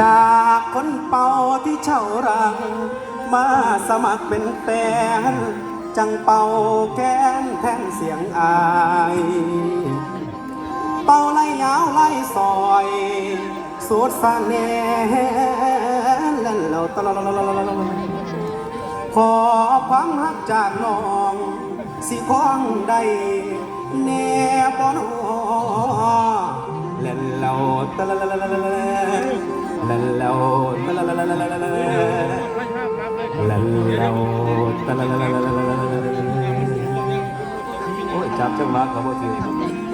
จากคนเป่าที่เช่ารัง มาสมัครเป็นแฟนจังเป่าแก้นแทนเสียงอาย เป่าไล่ยาวไล่ซอยสูดฟันแน่แล้วเราตลอดขอความรักจากน้อง สิคล้องได้แน่ปอนอแล้วเราตะละล เราตะละละละละละละโอ้ยจับจังหวะเขาบ่ถือ